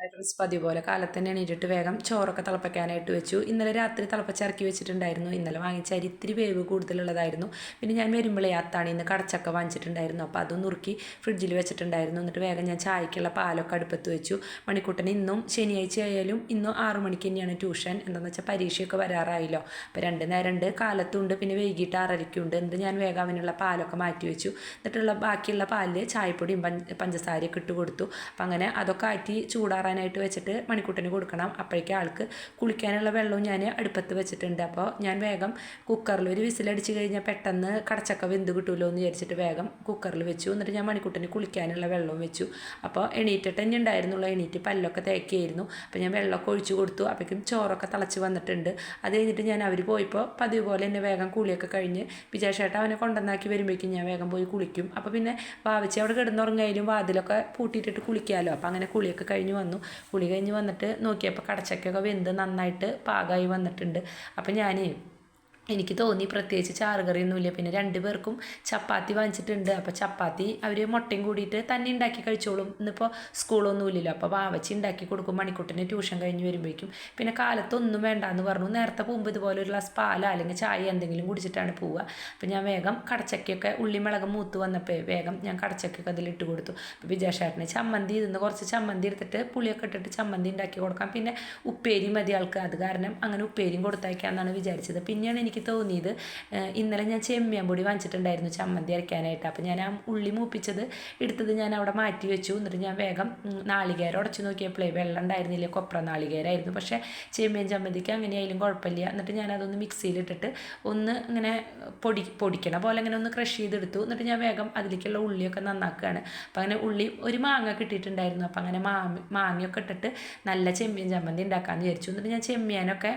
Friends പതിവ് പോലെ കാലത്ത് തന്നെ എണീറ്റിട്ട് വേഗം ചോറൊക്കെ തിളപ്പിക്കാനായിട്ട് വെച്ചു. ഇന്നലെ രാത്രി തിളപ്പിച്ചിറക്കി വെച്ചിട്ടുണ്ടായിരുന്നു. ഇന്നലെ വാങ്ങിച്ച അരി ഇത്തിരി വേവ് കൂടുതലുള്ളതായിരുന്നു. പിന്നെ ഞാൻ വരുമ്പോഴേ അത്താണിയിൽ ഇന്ന് കടച്ചക്ക വാങ്ങിച്ചിട്ടുണ്ടായിരുന്നു. അപ്പോൾ അതും നുറുക്കി ഫ്രിഡ്ജിൽ വെച്ചിട്ടുണ്ടായിരുന്നു. എന്നിട്ട് വേഗം ഞാൻ ചായക്കുള്ള പാലൊക്കെ അടുപ്പത്ത് വെച്ചു. മണിക്കൂട്ടന് ഇന്നും ശനിയാഴ്ച ആയാലും ഇന്നും ആറു മണിക്ക് തന്നെയാണ് ട്യൂഷൻ. എന്താണെന്ന് വെച്ചാൽ പരീക്ഷയൊക്കെ വരാറായില്ലോ. അപ്പോൾ രണ്ട് നേരം ഉണ്ട്. കാലത്തുണ്ട് പിന്നെ വൈകിട്ട് ആറരയ്ക്കുണ്ട് എന്നിട്ട് ഞാൻ വേഗം അവനുള്ള പാലൊക്കെ മാറ്റി വെച്ചു. എന്നിട്ടുള്ള ബാക്കിയുള്ള പാലിൽ ചായപ്പൊടിയും പഞ്ചസാരയൊക്കെ ഇട്ട് കൊടുത്തു. അപ്പം അങ്ങനെ അതൊക്കെ ആറ്റി ചൂടാറാനായിട്ട് വെച്ചിട്ട് മണിക്കൂട്ടിന് കൊടുക്കണം. അപ്പോഴേക്കും ആൾക്ക് കുളിക്കാനുള്ള വെള്ളവും ഞാൻ അടുപ്പത്ത് വെച്ചിട്ടുണ്ട്. അപ്പോൾ ഞാൻ വേഗം കുക്കറിൽ ഒരു വിസിലടിച്ച് കഴിഞ്ഞാൽ പെട്ടെന്ന് കടച്ചക്ക വെന്ത് കിട്ടുമല്ലോ എന്ന് വിചാരിച്ചിട്ട് വേഗം കുക്കറിൽ വെച്ചു. എന്നിട്ട് ഞാൻ മണിക്കൂട്ടിന് കുളിക്കാനുള്ള വെള്ളവും വെച്ചു. അപ്പോൾ എണീറ്റിട്ട് തന്നെ ഉണ്ടായിരുന്നുള്ളൂ. എണീറ്റ് പല്ലൊക്കെ തേക്കിയായിരുന്നു അപ്പോൾ ഞാൻ വെള്ളമൊക്കെ ഒഴിച്ചു കൊടുത്തു. അപ്പോഴേക്കും ചോറൊക്കെ തിളച്ച് വന്നിട്ടുണ്ട്. അത് കഴിഞ്ഞിട്ട് ഞാൻ അവർ പോയപ്പോൾ പതിവ് പോലെ തന്നെ വേഗം കുളിയൊക്കെ കഴിഞ്ഞ് വിജയശേട്ട അവനെ കൊണ്ടുവന്നാക്കി വരുമ്പോഴേക്കും ഞാൻ വേഗം പോയി കുളിക്കും. അപ്പോൾ പിന്നെ വാവിച്ച് അവിടെ കിടന്നുറങ്ങിയാലും വാതിലൊക്കെ പൂട്ടിയിട്ടിട്ട് കുളിക്കാമല്ലോ. അപ്പോൾ അങ്ങനെ കുളിയൊക്കെ കഴിഞ്ഞ് വന്നു. കുളി കഴിഞ്ഞ് വന്നിട്ട് നോക്കിയപ്പോൾ കടച്ചക്കൊക്കെ വെന്ത് നന്നായിട്ട് പാകമായി വന്നിട്ടുണ്ട്. അപ്പം ഞാൻ എനിക്ക് തോന്നി പ്രത്യേകിച്ച് ചാറുകറിയൊന്നുമില്ല. പിന്നെ രണ്ട് പേർക്കും ചപ്പാത്തി വാങ്ങിച്ചിട്ടുണ്ട്. അപ്പോൾ ചപ്പാത്തി അവർ മുട്ടയും കൂടിയിട്ട് തന്നെ ഉണ്ടാക്കി കഴിച്ചോളും. ഇന്നിപ്പോൾ സ്കൂളൊന്നുമില്ലല്ലോ. അപ്പോൾ വാവച്ചി ഉണ്ടാക്കി കൊടുക്കും. മണിക്കൂട്ടിന് ട്യൂഷൻ കഴിഞ്ഞ് വരുമ്പോഴേക്കും. പിന്നെ കാലത്തൊന്നും വേണ്ട എന്ന് പറഞ്ഞു. നേരത്തെ പോകുമ്പോൾ ഇതുപോലെ ഒരു ഗ്ലാസ് പാല അല്ലെങ്കിൽ ചായ എന്തെങ്കിലും കുടിച്ചിട്ടാണ് പോവുക. അപ്പോൾ ഞാൻ വേഗം കടച്ചക്കയൊക്കെ ഉള്ളി മുളക് മൂത്ത് വന്നപ്പോൾ വേഗം ഞാൻ കടച്ചക്കയൊക്കെ അതിലിട്ട് കൊടുത്തു. അപ്പോൾ വിജയശേട്ടന് ചമ്മന്തി ഇതിന്ന് കുറച്ച് ചമ്മന്തി എടുത്തിട്ട് പുളിയൊക്കെ ഇട്ടിട്ട് ചമ്മന്തി ഉണ്ടാക്കി കൊടുക്കാം. പിന്നെ ഉപ്പേരി മതി ആൾക്ക്. അത് കാരണം അങ്ങനെ ഉപ്പേരിയും കൊടുത്തയക്കാമെന്നാണ് വിചാരിച്ചത്. പിന്നെയാണ് എനിക്ക് തോന്നിയത് ഇന്നലെ ഞാൻ ചെമ്മിയാൻ പൊടി വാങ്ങിച്ചിട്ടുണ്ടായിരുന്നു ചമ്മന്തി അരയ്ക്കാനായിട്ട്. അപ്പോൾ ഞാൻ ആ ഉള്ളി മൂപ്പിച്ചത് എടുത്തത് ഞാൻ അവിടെ മാറ്റി വെച്ചു. എന്നിട്ട് ഞാൻ വേഗം നാളികേരം ഉടച്ചു നോക്കിയപ്പോഴേ വെള്ളം ഉണ്ടായിരുന്നില്ല കൊപ്ര നാളികേരമായിരുന്നു പക്ഷേ ചെമ്മിയൻ ചമ്മന്തിക്ക് അങ്ങനെ ആയാലും കുഴപ്പമില്ല. എന്നിട്ട് ഞാൻ അതൊന്ന് മിക്സിയിലിട്ടിട്ട് ഒന്ന് ഇങ്ങനെ പൊടി പൊടിക്കണ പോലെ അങ്ങനെ ഒന്ന് ക്രഷ് ചെയ്തെടുത്തു. എന്നിട്ട് ഞാൻ വേഗം അതിലേക്കുള്ള ഉള്ളിയൊക്കെ നന്നാക്കുകയാണ്. അപ്പോൾ അങ്ങനെ ഉള്ളി ഒരു മാങ്ങ കിട്ടിയിട്ടുണ്ടായിരുന്നു. അപ്പോൾ അങ്ങനെ മാമി മാങ്ങയൊക്കെ ഇട്ടിട്ട് നല്ല ചെമ്മിയൻ ചമ്മന്തി ഉണ്ടാക്കാമെന്ന് വിചാരിച്ചു. എന്നിട്ട് ഞാൻ ചെമ്മിയാനൊക്കെ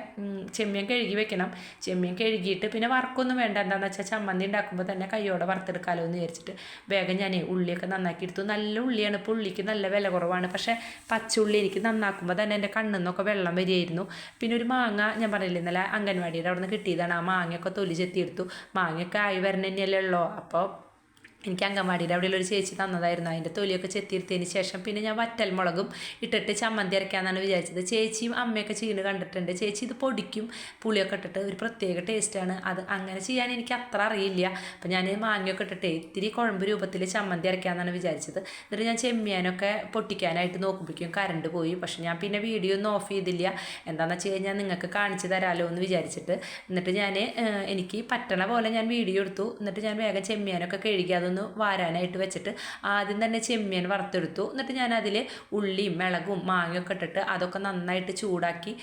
ചെമ്മിയൻ കഴുകി വെക്കണം. ചെമ്മിയൻ കഴുകിയിട്ട് പിന്നെ വറക്കൊന്നും വേണ്ട. എന്താണെന്ന് വെച്ചാൽ ചമ്മന്തി ഉണ്ടാക്കുമ്പോൾ തന്നെ കൈയോടെ വറുത്തെടുക്കാമല്ലോ എന്ന് വിചാരിച്ചിട്ട് വേഗം ഞാൻ ഉള്ളിയൊക്കെ നന്നാക്കി എടുത്തു. നല്ല ഉള്ളിയാണ്. ഇപ്പോൾ ഉള്ളിക്ക് നല്ല വില കുറവാണ്. പക്ഷേ പച്ചുള്ളി എനിക്ക് നന്നാക്കുമ്പോൾ തന്നെ എന്റെ കണ്ണിൽ നിന്നൊക്കെ വെള്ളം വരികയായിരുന്നു. പിന്നെ ഒരു മാങ്ങ ഞാൻ പറഞ്ഞില്ലേ ഇന്നലെ അംഗൻവാടിയുടെ അവിടെ നിന്ന് കിട്ടിയതാണ്. ആ മാങ്ങയൊക്കെ തൊലി ചെത്തിയെടുത്തു. മാങ്ങയൊക്കെ ആയി വരണ തന്നെയല്ലേ ഉള്ളൂ? അപ്പോൾ എനിക്ക് അങ്കമാടിയുടെ അവിടെയുള്ള ഒരു ചേച്ചി തന്നതായിരുന്നു. അതിന്റെ തൊലിയൊക്കെ ചെത്തിയെടുത്തതിന് ശേഷം പിന്നെ ഞാൻ വറ്റൽ മുളകും ഇട്ടിട്ട് ചമ്മന്തി അരയ്ക്കാമെന്നാണ് വിചാരിച്ചത്. ചേച്ചിയും അമ്മയൊക്കെ ചെയ്യുന്നത് കണ്ടിട്ടുണ്ട്. ചേച്ചി ഇത് പൊടിക്കും പുളിയൊക്കെ ഇട്ടിട്ട് ഒരു പ്രത്യേക ടേസ്റ്റാണ് അത് അങ്ങനെ ചെയ്യാൻ എനിക്ക് അത്ര അറിയില്ല. അപ്പം ഞാൻ മാങ്ങയൊക്കെ ഇട്ടിട്ട് ഇത്തിരി കുഴമ്പ് രൂപത്തിൽ ചമ്മന്തി അരയ്ക്കാമെന്നാണ് വിചാരിച്ചത്. എന്നിട്ട് ഞാൻ ചെമ്മിയാനൊക്കെ പൊട്ടിക്കാനായിട്ട് നോക്കുമ്പോഴേക്കും കറണ്ട് പോയി. പക്ഷെ ഞാൻ പിന്നെ വീഡിയോ ഒന്നും ഓഫ് ചെയ്തില്ല. എന്താണെന്ന് വെച്ച് കഴിഞ്ഞാൽ നിങ്ങൾക്ക് കാണിച്ചു തരാമല്ലോ എന്ന് വിചാരിച്ചിട്ട്. എന്നിട്ട് ഞാൻ എനിക്ക് പറ്റണ പോലെ ഞാൻ വീഡിയോ എടുത്തു. എന്നിട്ട് ഞാൻ വേഗം ചെമ്മിയാനൊക്കെ കഴുകി അതൊന്ന് വാരാനായിട്ട് വെച്ചിട്ട് ആദ്യം തന്നെ ചെമ്മീൻ വറുത്തെടുത്തു. എന്നിട്ട് ഞാൻ അതിൽ ഉള്ളിയും മിളകും മാങ്ങയൊക്കെ ഇട്ടിട്ട് അതൊക്കെ നന്നായിട്ട് ചൂടാക്കി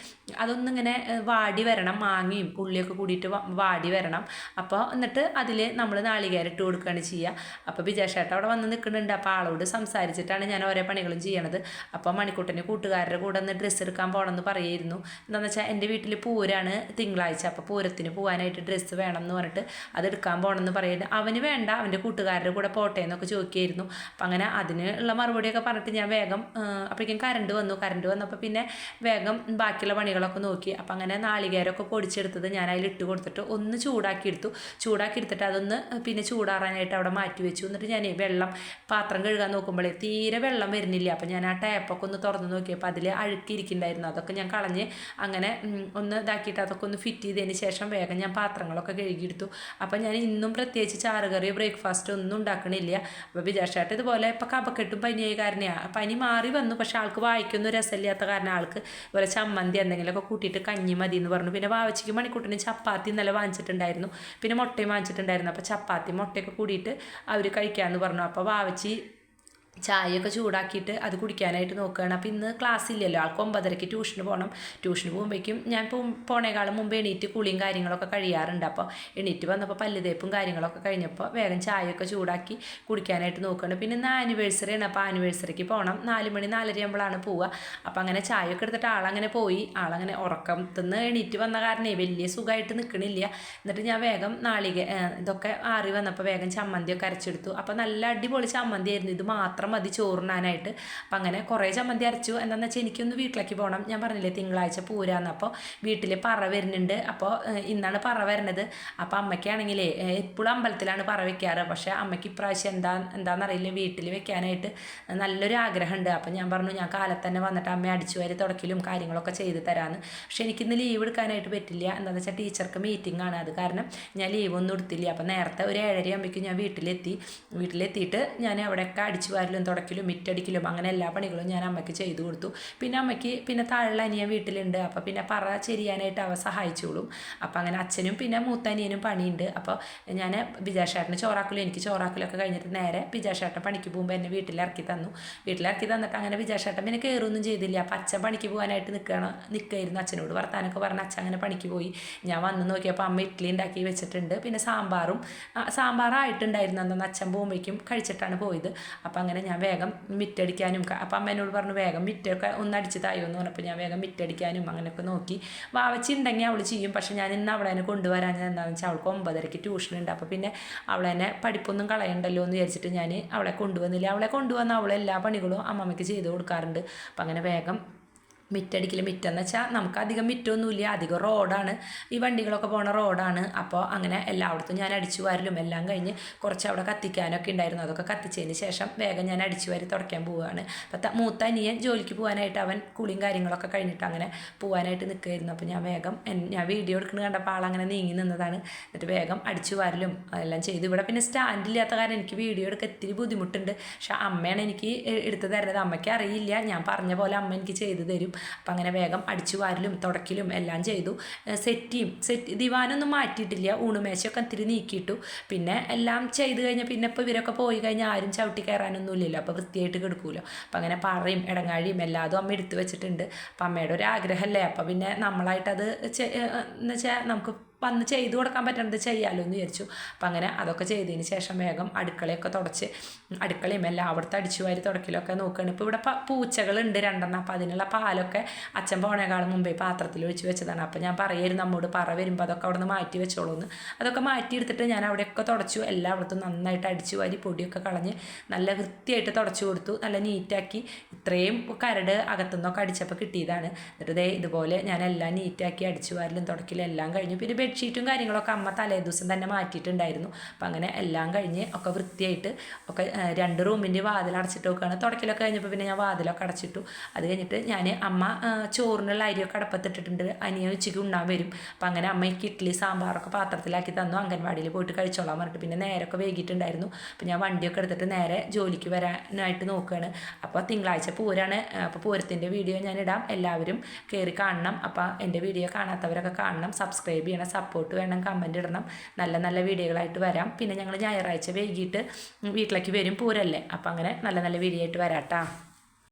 അതൊന്നിങ്ങനെ വാടി വരണം. മാങ്ങയും ഉള്ളിയൊക്കെ കൂടിയിട്ട് വാടി വരണം. അപ്പോൾ എന്നിട്ട് അതിൽ നമ്മൾ നാളികേരം ഇട്ട് കൊടുക്കുകയാണ് ചെയ്യുക. അപ്പോൾ വിജയശേട്ട അവിടെ വന്ന് നിൽക്കുന്നുണ്ട്. അപ്പോൾ ആളോട് സംസാരിച്ചിട്ടാണ് ഞാൻ ഓരോ പണികളും ചെയ്യണത്. അപ്പോൾ മണിക്കൂട്ടന്റെ കൂട്ടുകാരുടെ കൂടെ ഒന്ന് ഡ്രസ്സ് എടുക്കാൻ പോകണമെന്ന് പറയായിരുന്നു എന്താണെന്ന് വെച്ചാൽ എന്റെ വീട്ടിൽ പൂരാണ് തിങ്കളാഴ്ച. അപ്പോൾ പൂരത്തിന് പോകാനായിട്ട് ഡ്രസ്സ് വേണം എന്ന് പറഞ്ഞിട്ട് അത് എടുക്കാൻ പോകണമെന്ന് പറയുന്നത് അവന് വേണ്ട. അവന്റെ കൂട്ടുകാരുടെ കൂടെ പോട്ടെ എന്നൊക്കെ ചോദിക്കുകയായിരുന്നു അപ്പം അങ്ങനെ അതിനുള്ള മറുപടിയൊക്കെ പറഞ്ഞിട്ട് ഞാൻ വേഗം അപ്പോഴേക്കും കറണ്ട് വന്നു. കറണ്ട് വന്നപ്പോൾ പിന്നെ വേഗം ബാക്കിയുള്ള പണികളൊക്കെ നോക്കി. അപ്പം അങ്ങനെ നാളികേരമൊക്കെ പൊടിച്ചെടുത്തത് ഞാൻ അതിൽ ഇട്ട് കൊടുത്തിട്ട് ഒന്ന് ചൂടാക്കി എടുത്തു. ചൂടാക്കി എടുത്തിട്ട് അതൊന്ന് പിന്നെ ചൂടാറാനായിട്ട് അവിടെ മാറ്റി വെച്ചു. എന്നിട്ട് ഞാൻ വെള്ളം പാത്രം കഴുകാൻ നോക്കുമ്പോഴേ തീരെ വെള്ളം വരുന്നില്ല. അപ്പം ഞാൻ ആ ടാപ്പൊക്കെ ഒന്ന് തുറന്ന് നോക്കിയപ്പോൾ അതിൽ അഴുക്കിയിരിക്കുന്നുണ്ടായിരുന്നു അതൊക്കെ ഞാൻ കളഞ്ഞ് അങ്ങനെ ഒന്ന് ഇതാക്കിയിട്ട് അതൊക്കെ ഒന്ന് ഫിറ്റ് ചെയ്തതിന് ശേഷം വേഗം ഞാൻ പാത്രങ്ങളൊക്കെ കഴുകിയെടുത്തു. അപ്പം ഞാൻ ഇന്നും പ്രത്യേകിച്ച് ചാറുകറിയോ ബ്രേക്ക്ഫാസ്റ്റ് ഒന്നും ഉണ്ടാക്കണില്ല. അപ്പോൾ വിചാരിച്ചാട്ട് ഇതുപോലെ ഇപ്പോൾ കപക്കെട്ടും പനിയായ കാരണമാണ് പനി മാറി വന്നു. പക്ഷെ ആൾക്ക് വായിക്കൊന്നും രസമില്ലാത്ത കാരണം ആൾക്ക് ഇതുപോലെ ചമ്മന്തി എന്തെങ്കിലുമൊക്കെ കൂട്ടിയിട്ട് കഞ്ഞി മതി എന്ന് പറഞ്ഞു. പിന്നെ വാവച്ചിക്ക് മണിക്കൂട്ടിന് ചപ്പാത്തി ഇന്നലെ വാങ്ങിച്ചിട്ടുണ്ടായിരുന്നു. പിന്നെ മുട്ടയും വാങ്ങിച്ചിട്ടുണ്ടായിരുന്നു. അപ്പോൾ ചപ്പാത്തി മുട്ടയൊക്കെ കൂടിയിട്ട് അവർ കഴിക്കാമെന്ന് പറഞ്ഞു. അപ്പോൾ വാവച്ചി ചായയൊക്കെ ചൂടാക്കിയിട്ട് അത് കുടിക്കാനായിട്ട് നോക്കുകയാണ്. അപ്പോൾ ഇന്ന് ക്ലാസ് ഇല്ലല്ലോ. ആൾക്ക് ഒമ്പതരയ്ക്ക് ട്യൂഷന് പോകണം ട്യൂഷന് പോകുമ്പോഴേക്കും ഞാൻ പോണേക്കാളും മുമ്പ് എണീറ്റ് കുളിയും കാര്യങ്ങളൊക്കെ കഴിയാറുണ്ട്. അപ്പോൾ എണീറ്റ് വന്നപ്പോൾ പല്ല് തേപ്പും കാര്യങ്ങളൊക്കെ കഴിഞ്ഞപ്പോൾ വേഗം ചായയൊക്കെ ചൂടാക്കി കുടിക്കാനായിട്ട് നോക്കുകയാണ്. പിന്നെ ഇന്ന് ആനിവേഴ്സറി ആണ്. അപ്പോൾ ആനിവേഴ്സറിക്ക് പോകണം നാല് മണി നാലര ആകുമ്പോഴാണ് പോവുക. അപ്പോൾ അങ്ങനെ ചായയൊക്കെ എടുത്തിട്ട് ആളങ്ങനെ പോയി. ആളങ്ങനെ ഉറക്കത്തുനിന്ന് എണീറ്റ് വന്ന കാരണേ വലിയ സുഖമായിട്ട് നിൽക്കണില്ല എന്നിട്ട് ഞാൻ വേഗം നാളിക ഇതൊക്കെ ആറി വന്നപ്പോൾ വേഗം ചമ്മന്തിയൊക്കെ അരച്ചെടുത്തു. അപ്പോൾ നല്ല അടിപൊളി ചമ്മന്തി ആയിരുന്നു ഇത് മാത്രം മാത്രം മതി ചോറിനാനായിട്ട്. അപ്പം അങ്ങനെ കുറേ ചമ്മന്തി അരച്ചു. എന്താണെന്ന് വെച്ചാൽ എനിക്കൊന്ന് വീട്ടിലേക്ക് പോകണം ഞാൻ പറഞ്ഞില്ലേ തിങ്കളാഴ്ച പൂരാന്ന്. അപ്പോൾ വീട്ടിൽ പറ വരുന്നുണ്ട്. അപ്പോൾ ഇന്നാണ് പറ വരണത്. അപ്പോൾ അമ്മയ്ക്കാണെങ്കിലേ എപ്പോഴും അമ്പലത്തിലാണ് പറ വെക്കാറ്. പക്ഷേ അമ്മയ്ക്ക് ഇപ്രാവശ്യം എന്താ എന്താണെന്നറിയില്ല വീട്ടിൽ വെക്കാനായിട്ട് നല്ലൊരു ആഗ്രഹമുണ്ട് അപ്പം ഞാൻ പറഞ്ഞു ഞാൻ കാലത്ത് തന്നെ വന്നിട്ട് അമ്മ അടിച്ചു വരെ തുടക്കിലും കാര്യങ്ങളൊക്കെ ചെയ്ത് തരാമെന്ന് പക്ഷേ എനിക്കിന്ന് ലീവ് എടുക്കാനായിട്ട് പറ്റില്ല. എന്താണെന്ന് വെച്ചാൽ ടീച്ചർക്ക് മീറ്റിംഗ് ആണ് അത് കാരണം ഞാൻ ലീവ് ഒന്നും എടുത്തില്ല. അപ്പം നേരത്തെ ഒരു ഏഴര ആകുമ്പോഴേക്കും ഞാൻ വീട്ടിലെത്തി. വീട്ടിലെത്തിയിട്ട് ഞാൻ അവിടെയൊക്കെ അടിച്ചു വാരലും തുടക്കലും മിറ്റടിക്കലും അങ്ങനെ എല്ലാ പണികളും ഞാൻ അമ്മയ്ക്ക് ചെയ്തു കൊടുത്തു. പിന്നെ അമ്മയ്ക്ക് പിന്നെ താഴെ അനിയൻ വീട്ടിലുണ്ട്. അപ്പോൾ പിന്നെ പറ ചെരിയാനായിട്ട് അവ സഹായിച്ചോളും. അപ്പോൾ അങ്ങനെ അച്ഛനും പിന്നെ മൂത്ത അനിയനും പണിയുണ്ട്. അപ്പോൾ ഞാൻ ബിജാഷേട്ടന് ചോറാക്കലും എനിക്ക് ചോറാക്കലൊക്കെ കഴിഞ്ഞിട്ട് നേരെ ബിജാഷേട്ടൻ പണിക്ക് പോകുമ്പോൾ എന്നെ വീട്ടിലിറക്കി തന്നു. വീട്ടിലിറക്കി തന്നിട്ട് അങ്ങനെ ബിജാഷേട്ടൻ പിന്നെ കയറൊന്നും ചെയ്തില്ല. അപ്പം അച്ഛൻ പണിക്ക് പോകാനായിട്ട് നിൽക്കണം നിൽക്കായിരുന്നു അച്ഛനോട് വർത്താനൊക്കെ പറഞ്ഞ് അച്ഛൻ അങ്ങനെ പണിക്ക് പോയി. ഞാൻ വന്ന് നോക്കിയപ്പോൾ അമ്മ ഇഡ്ഡലി ഉണ്ടാക്കി വെച്ചിട്ടുണ്ട്. പിന്നെ സാമ്പാറും സാമ്പാറായിട്ടുണ്ടായിരുന്നു. അന്നൊന്ന് അച്ഛൻ പോകുമ്പോഴേക്കും കഴിച്ചിട്ടാണ് പോയത്. അപ്പോൾ അങ്ങനെ ഞാൻ വേഗം മിറ്റടിക്കാനും അപ്പം അമ്മ എന്നോട് പറഞ്ഞു വേഗം മിറ്റൊക്കെ ഒന്ന് അടിച്ച് തായോ എന്ന് പറഞ്ഞപ്പോൾ ഞാൻ വേഗം മിറ്റടിക്കാനും അങ്ങനെയൊക്കെ നോക്കി. വാവച്ചി ഉണ്ടെങ്കിൽ അവൾ ചെയ്യും. പക്ഷേ ഞാൻ ഇന്ന് അവളെ തന്നെ കൊണ്ടുവരാൻ എന്താണെന്ന് വെച്ചാൽ അവൾക്ക് ഒമ്പതരയ്ക്ക് ട്യൂഷൻ ഉണ്ട്. അപ്പോൾ പിന്നെ അവളെ തന്നെ പഠിപ്പൊന്നും കളയണ്ടല്ലോ എന്ന് വിചാരിച്ചിട്ട് ഞാൻ അവളെ കൊണ്ടുവന്നില്ല. അവളെ കൊണ്ടുവന്ന അവളെല്ലാ പണികളും അമ്മമ്മയ്ക്ക് ചെയ്ത് കൊടുക്കാറുണ്ട്. അപ്പം അങ്ങനെ വേഗം മിറ്റടിക്കൽ മിറ്റെന്ന് വെച്ചാൽ നമുക്ക് അധികം മിറ്റൊന്നുമില്ല. അധികം റോഡാണ്. ഈ വണ്ടികളൊക്കെ പോണ റോഡാണ്. അപ്പോൾ അങ്ങനെ എല്ലായിടത്തും ഞാൻ അടിച്ചു വാരലും. എല്ലാം കഴിഞ്ഞ് കുറച്ച് അവിടെ കത്തിക്കാനൊക്കെ ഉണ്ടായിരുന്നു. അതൊക്കെ കത്തിച്ചതിന് ശേഷം വേഗം ഞാൻ അടിച്ചു വാരി തുടയ്ക്കാൻ പോവുകയാണ്. അപ്പം മൂത്ത അനിയൻ ജോലിക്ക് പോകാനായിട്ട് അവൻ കുളിയും കാര്യങ്ങളൊക്കെ കഴിഞ്ഞിട്ട് അങ്ങനെ പോകാനായിട്ട് നിൽക്കുമായിരുന്നു അപ്പോൾ ഞാൻ വേഗം ഞാൻ വീഡിയോ എടുക്കുന്നത് കണ്ടപ്പോൾ ആളങ്ങനെ നീങ്ങി നിന്നതാണ്. എന്നിട്ട് വേഗം അടിച്ചു വാരലും എല്ലാം ചെയ്തു. ഇവിടെ പിന്നെ സ്റ്റാൻഡില്ലാത്ത കാരണം എനിക്ക് വീഡിയോ എടുക്കാൻ ഇത്തിരി ബുദ്ധിമുട്ടുണ്ട്. പക്ഷേ അമ്മയാണ് എനിക്ക് എടുത്ത് തരുന്നത്. അമ്മയ്ക്ക് അറിയില്ല. ഞാൻ പറഞ്ഞ പോലെ അമ്മ എനിക്ക് ചെയ്തു തരും. അപ്പം അങ്ങനെ വേഗം അടിച്ചു വാരലും തുടക്കിലും എല്ലാം ചെയ്തു. സെറ്റിയും സെറ്റ് ദിവാനൊന്നും മാറ്റിയിട്ടില്ല. ഊണുമേശയൊക്കെ ഇത്തിരി നീക്കിയിട്ടു. പിന്നെ എല്ലാം ചെയ്ത് കഴിഞ്ഞാൽ പിന്നെ ഇപ്പോൾ ഇവരൊക്കെ പോയി കഴിഞ്ഞാൽ ആരും ചവിട്ടി കയറാനൊന്നും ഇല്ലല്ലോ. അപ്പോൾ വൃത്തിയായിട്ട് കിടക്കുമല്ലോ അപ്പം അങ്ങനെ പറയും ഇടങ്ങാഴിയും എല്ലാതും അമ്മ എടുത്തു വെച്ചിട്ടുണ്ട്. അപ്പം അമ്മയുടെ ഒരു ആഗ്രഹമല്ലേ അപ്പം പിന്നെ നമ്മളായിട്ടത് എന്ന് വെച്ചാൽ നമുക്ക് വന്ന് ചെയ്തു കൊടുക്കാൻ പറ്റണത് ചെയ്യാമല്ലോ എന്ന് വിചാരിച്ചു. അപ്പം അങ്ങനെ അതൊക്കെ ചെയ്തതിന് ശേഷം വേഗം അടുക്കളയൊക്കെ തുടച്ച് അടുക്കളയും എല്ലാം അവിടുത്തെ അടിച്ചു വാരി തുടക്കലൊക്കെ നോക്കുകയാണ് ഇപ്പോൾ ഇവിടെ പൂച്ചകളുണ്ട് രണ്ടെണ്ണം. അപ്പോൾ അതിനുള്ള പാലൊക്കെ അച്ഛൻ പോണേക്കാളും മുമ്പേ പാത്രത്തിൽ ഒഴിച്ച് വെച്ചതാണ്. അപ്പോൾ ഞാൻ പറയായിരുന്നു നമ്മോട് പറ വരുമ്പോൾ അതൊക്കെ അവിടെ നിന്ന് മാറ്റി വെച്ചോളൂ എന്ന് അതൊക്കെ മാറ്റി എടുത്തിട്ട് ഞാൻ അവിടെയൊക്കെ തുടച്ചു. എല്ലായിടത്തും നന്നായിട്ട് അടിച്ചു വാരി പൊടിയൊക്കെ കളഞ്ഞ് നല്ല വൃത്തിയായിട്ട് തുടച്ചു കൊടുത്തു. നല്ല നീറ്റാക്കി. ഇത്രയും കരട് അകത്തുനിന്നൊക്കെ അടിച്ചപ്പോൾ കിട്ടിയതാണ്. എന്നിട്ട് ഇതേ ഇതുപോലെ ഞാൻ എല്ലാം നീറ്റാക്കി അടിച്ചു വാരലും തുടക്കലും എല്ലാം കഴിഞ്ഞു. പിന്നെ ബെഡ്ഷീറ്റും കാര്യങ്ങളൊക്കെ അമ്മ തലേ ദിവസം തന്നെ മാറ്റിയിട്ടുണ്ടായിരുന്നു. അപ്പം അങ്ങനെ എല്ലാം കഴിഞ്ഞ് ഒക്കെ വൃത്തിയായിട്ട് ഒക്കെ രണ്ട് റൂമിന്റെ വാതിൽ അടച്ചിട്ട് വെക്കുകയാണ് തുടക്കലൊക്കെ കഴിഞ്ഞപ്പോൾ പിന്നെ ഞാൻ വാതിലൊക്കെ അടച്ചിട്ടു. അത് കഴിഞ്ഞിട്ട് ഞാൻ അമ്മ ചോറിനുള്ള അരിയൊക്കെ അടപ്പത്തിട്ടിട്ടുണ്ട്. അനിയൻ ഉച്ചയ്ക്ക് ഉണ്ണാൻ വരും. അപ്പം അങ്ങനെ അമ്മയ്ക്ക് ഇഡ്ഡലി സാമ്പാറൊക്കെ പാത്രത്തിലാക്കി തന്നു. അംഗൻവാടിയിൽ പോയിട്ട് കഴിച്ചോളാൻ പറഞ്ഞിട്ട് പിന്നെ നേരൊക്കെ വൈകിട്ടുണ്ടായിരുന്നു. അപ്പം ഞാൻ വണ്ടിയൊക്കെ എടുത്തിട്ട് നേരെ ജോലിക്ക് വരാനായിട്ട് നോക്കുകയാണ് അപ്പോൾ തിങ്കളാഴ്ച പൂരാണ്. അപ്പോൾ പൂരത്തിന്റെ വീഡിയോ ഞാൻ ഇടാം. എല്ലാവരും കയറി കാണണം. അപ്പോൾ എന്റെ വീഡിയോ കാണാത്തവരൊക്കെ കാണണം. സബ്സ്ക്രൈബ് ചെയ്യണം. സപ്പോർട്ട് വേണം കമന്റ് ഇടണം. നല്ല നല്ല വീഡിയോകളായിട്ട് വരാം. പിന്നെ ഞങ്ങൾ ഞായറാഴ്ച വൈകിട്ട് വീട്ടിലേക്ക് വരും പൂരല്ലേ? അപ്പം അങ്ങനെ നല്ല നല്ല വീഡിയോ ആയിട്ട് വരാം കേട്ടോ